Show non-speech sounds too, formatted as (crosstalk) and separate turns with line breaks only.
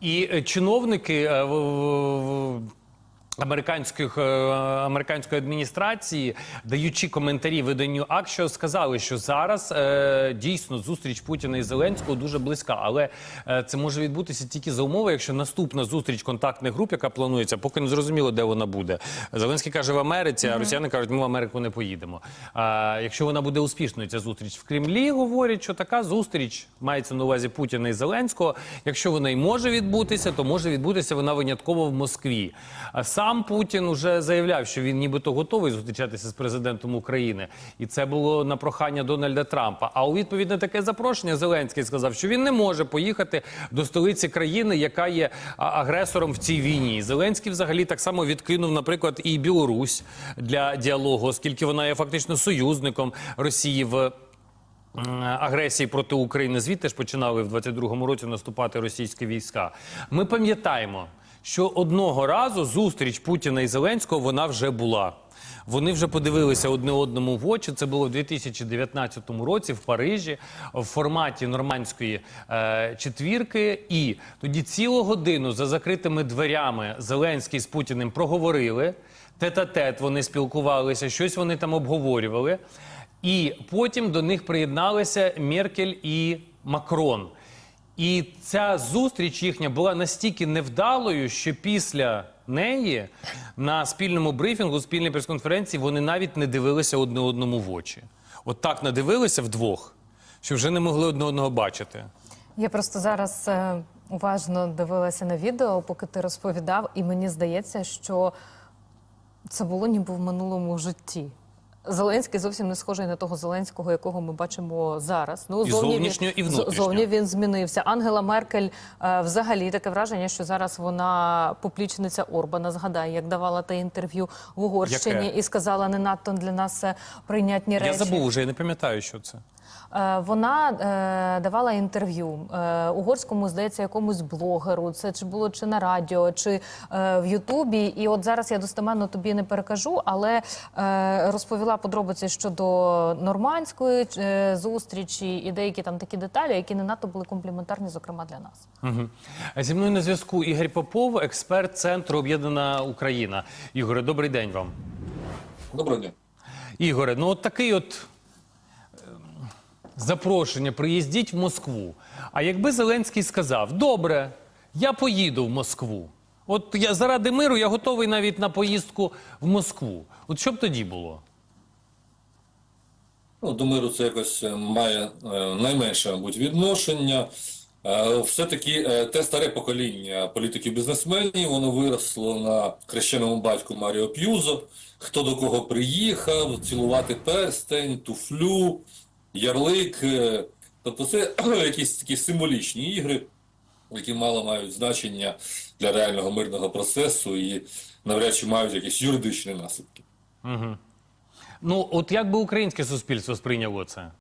І е, чиновники е, Американських е, американської адміністрації, даючи коментарі виданню Акшо, сказали, що зараз е, дійсно зустріч Путіна і Зеленського дуже близька, але е, це може відбутися тільки за умови, якщо наступна зустріч контактних груп, яка планується, поки не зрозуміло, де вона буде. Зеленський каже в Америці, а росіяни кажуть, ми в Америку не поїдемо. А якщо вона буде успішною, ця зустріч в Кремлі, говорять, що така зустріч мається на увазі Путіна і Зеленського. Якщо вона й може відбутися, то може відбутися вона винятково в Москві. А сам Путін уже заявляв, що він нібито готовий зустрічатися з президентом України, і це було на прохання Дональда Трампа. А у відповідь на таке запрошення Зеленський сказав, що він не може поїхати до столиці країни, яка є агресором в цій війні. Зеленський взагалі так само відкинув, наприклад, і Білорусь для діалогу, оскільки вона є фактично союзником Росії в. Агресії проти України звідти ж починали в 22-му році наступати російські війська. Ми пам'ятаємо, що одного разу зустріч Путіна і Зеленського вона вже була. Вони вже подивилися одне одному в очі. Це було в 2019 році в Парижі в форматі нормандської е, четвірки. І тоді цілу годину за закритими дверями Зеленський з Путіним проговорили. Тет-а-тет вони спілкувалися, щось вони там обговорювали. І потім до них приєдналися Меркель і Макрон. І ця зустріч їхня була настільки невдалою, що після неї на спільному брифінгу, спільній прес-конференції вони навіть не дивилися одне одному в очі. От так надивилися вдвох, що вже не могли одне одного бачити.
Я просто зараз е, уважно дивилася на відео, поки ти розповідав, і мені здається, що це було ніби в минулому житті. Зеленський зовсім не схожий на того Зеленського, якого ми бачимо зараз. Ну
І
зовні
зовнішньо,
він,
і внутрішньо.
Зовні він змінився. Ангела Меркель е, взагалі таке враження, що зараз вона поплічниця Орбана. Згадає, як давала те інтерв'ю в Угорщині
Яке?
і сказала, не надто для нас це прийнятні речі.
Я забув вже, я не пам'ятаю, що це.
Е, Вона е, давала інтерв'ю е, угорському, здається, якомусь блогеру. Це чи було чи на радіо, чи е, в Ютубі. І от зараз я достеменно тобі не перекажу, але е, розповіла подробиці щодо нормандської е, зустрічі і деякі там такі деталі, які не надто були компліментарні, зокрема для нас.
Угу. Зі мною на зв'язку Ігор Попов, експерт центру Об'єднана Україна. Ігоре, добрий день вам.
Доброго дня.
Ігоре, ну от такий от запрошення, приїздіть в Москву. А якби Зеленський сказав: добре, я поїду в Москву. От я заради миру я готовий навіть на поїздку в Москву. От що б тоді було?
Ну, до миру це якось е, має е, найменше, мабуть, відношення. Е, Все-таки те старе покоління політиків-бізнесменів, воно виросло на хрещеному батьку Маріо П'юзо, хто до кого приїхав, цілувати перстень, туфлю, ярлик. е, Тобто це (clears throat) якісь такі символічні ігри, які мало мають значення для реального мирного процесу і навряд чи мають якісь юридичні наслідки.
Ну, от як би українське суспільство сприйняло це?